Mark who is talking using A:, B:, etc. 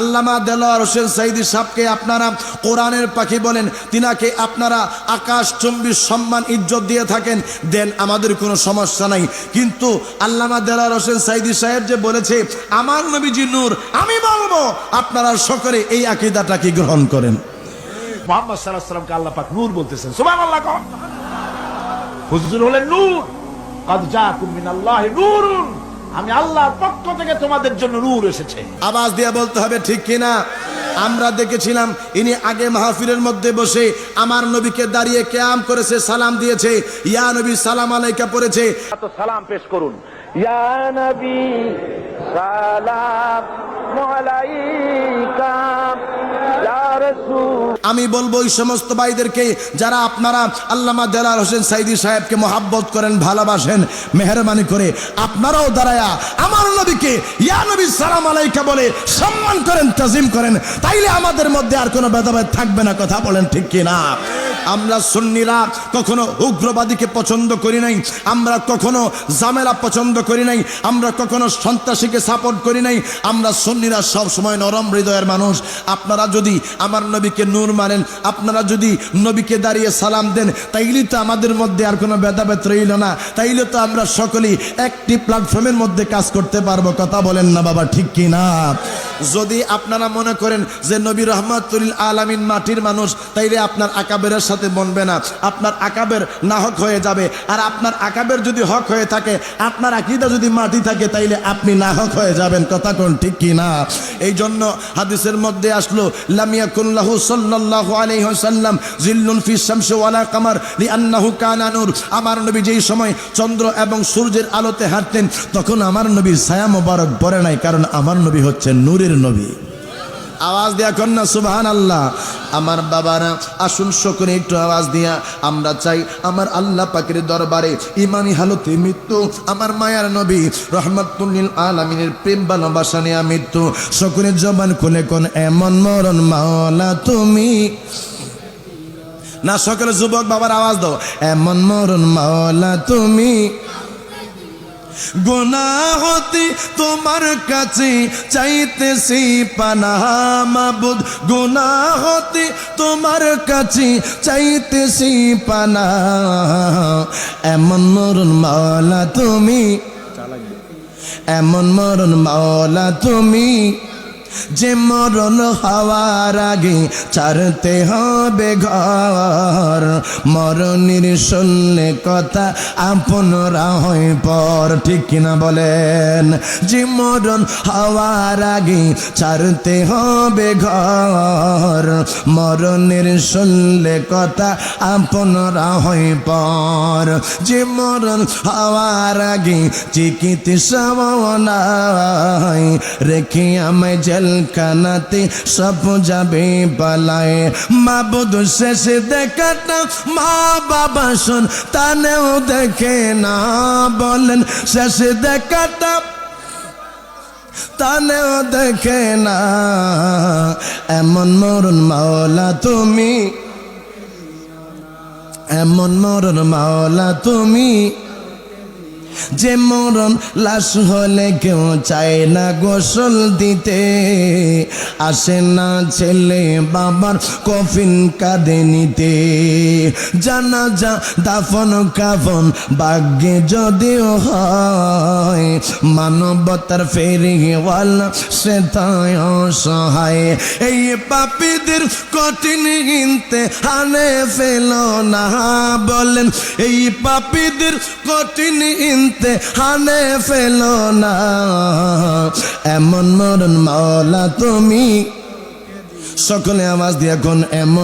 A: আল্লামা দেলোয়ার হোসেন সাইদি সাহকে আপনারা কোরআনের পাখি বলেন, তিনাকে আপনারা আকাশ চম্বিশ সম্মান, ইজ্জত দিয়ে থাকেন, দেন আমাদের কোনো সমস্যা নাই। কিন্তু আল্লামা দেলোয়ার হোসেন সাইদি সাহেব যে বলেছে, আমার নবীজি নূর, আমি বলব, আপনারা সকলে এই আকিদাটা কি গ্রহণ করেন।
B: আল্লাহ নূর বলতেছেন। আল্লাহ হলেন নূর। আমি আল্লাহর পক্ষ থেকে তোমাদের জন্য নূর এসেছে।
A: আওয়াজ দিয়ে বলতে হবে ঠিক কিনা? আমরা দেখেছিলাম ইনি আগে মাহফিলের মধ্যে বসে আমার নবীকে দাঁড়িয়ে কেয়াম করেছে সালাম দিয়েছে। ইয়া নবী সালাম আলাইকা পড়েছে।
B: তো সালাম পেশ করুন। ইয়া নবী
A: আমি বলব ওই সমস্ত ভাইদেরকে যারা আপনারা আল্লামা দেলার হোসেন সাইদি সাহেবকে মহাব্বত করেন, ভালোবাসেন, মেহরবানি করে, আপনারাও দাঁড়ায়া আমার নবীকে ইয়া নবী সালাম আলাইকা বলে সম্মান করেন, তাজিম করেন, তাইলে আমাদের মধ্যে আর কোনো ভেদাভেদ থাকবে না, কথা বলেন ঠিক কিনা? আমরা সুন্নিরা কখনো উগ্রবাদীকে পছন্দ করি নাই, আমরা কখনো জামেলা পছন্দ করি নাই, আমরা কখনো সন্ত্রাসীকে সাপোর্ট করি নাই, আমরা সুন্নিরা সব সময় নরম হৃদয়ের মানুষ। আপনারা যদি আমার নবীকে নূর মানেন, আপনারা যদি নবীকে দাঁড়িয়ে সালাম দেন, তাইলে তো আমাদের মধ্যে আর কোনো ভেদাভেদ রইল না, তাইলে তো আমরা সকলেই একটি প্ল্যাটফর্মের মধ্যে কাজ করতে পারব, কথা বলেন না বাবা, ঠিক কি না যদি আপনারা মনে করেন যে নবী রহমাতুল আলামিন মাটির মানুষ, তাইলে আপনার আকাবেরের সাথে বনবে না। আপনার আকাবের না হক হয়ে যাবে। আর আপনার আকাবের যদি হক হয়ে থাকে, আপনার আকিদা যদি মাটি থাকে, তাইলে আপনি না হক হয়ে যাবেন। কথা কোন ঠিক কি না? এই জন্য হাদিসের মধ্যে আসলো লামিয়া কুল্লাহু সাল্লাল্লাহু আলাইহি ওয়াসাল্লাম জিল্লুন ফি ওয়ালা কামার লিআন্নাহু কানা নূর। আমার নবী যেই সময় চন্দ্র এবং সূর্যের আলোতে হাঁটতেন, তখন আমার নবীর ছায়া মোবারক পড়ে নাই, কারণ আমার নবী হচ্ছে নূরের নবী। আওয়াজ দিয়া কন্যা সুবহান আল্লাহ আমার বাবারা, আসুন সকলে একটু আওয়াজ দিয়া, আমরা চাই আমার আল্লাহ পাকের দরবারে ইমানি হালতে মৃত্যু, আমার মায়ার নবী, রহমতুল্লিল আলমিনের প্রেম ভালোবাসা নেয়া মৃত্যু। সকলের জবান খুলে কোন এমন মরণ মাওলা তুমি। না, সকলে যুবক বাবার আওয়াজ দাও, এমন মরণ মাওলা তুমি। গুনাহতি তোমার কাছে চাইতেছি পানাহা মাবুদ। গুনাহতি তোমার কাছে চাইতেছি পানা। এমন মরণ মাওলা তুমি, এমন মরণ মাওলা তুমি, যে মরণ হওয়ার আগে ছাড়তে হবে ঘর। মরণের শুনলে কথা আপনরা হয় পর, ঠিক কিনা বলেন? যে মরণ হওয়ার আগে ছাড়তে হবে ঘর, মরণের শুনলে কথা আপনরা হয় পর। যে মরণ হওয়ার আগে চিকিৎসা নাই, রেখে আমায় জেলখানাতে সব যাবে পালায়। মাবুদ শেষে দেখাটা মা বাবা শুন, তানেও দেখে না বলেন, শেষ দেখাটা। তানেও দেখে না, এমন মরণ মাওলা তুমি, এমন মরণ মাওলা তুমি। যে মরণ লাশ হলে কেউ চায় না গোসল দিতে। আসে না ছেলে বাবার কফিন কাঁদে নিতে। জানা যা দাফন কাফন ভাগ্যে যদিও হয়, মানবতার ফেরিওয়ালা সে তাই অসহায়। এই পাপীদের কঠিন হিনতে হানে ফেল না বলেন, এই পাপীদের কঠিন হিনতে হানে ফেল না। এমন মরণ মাওলা তুমি। সকলে আওয়াজ দিয়ে এখন এমন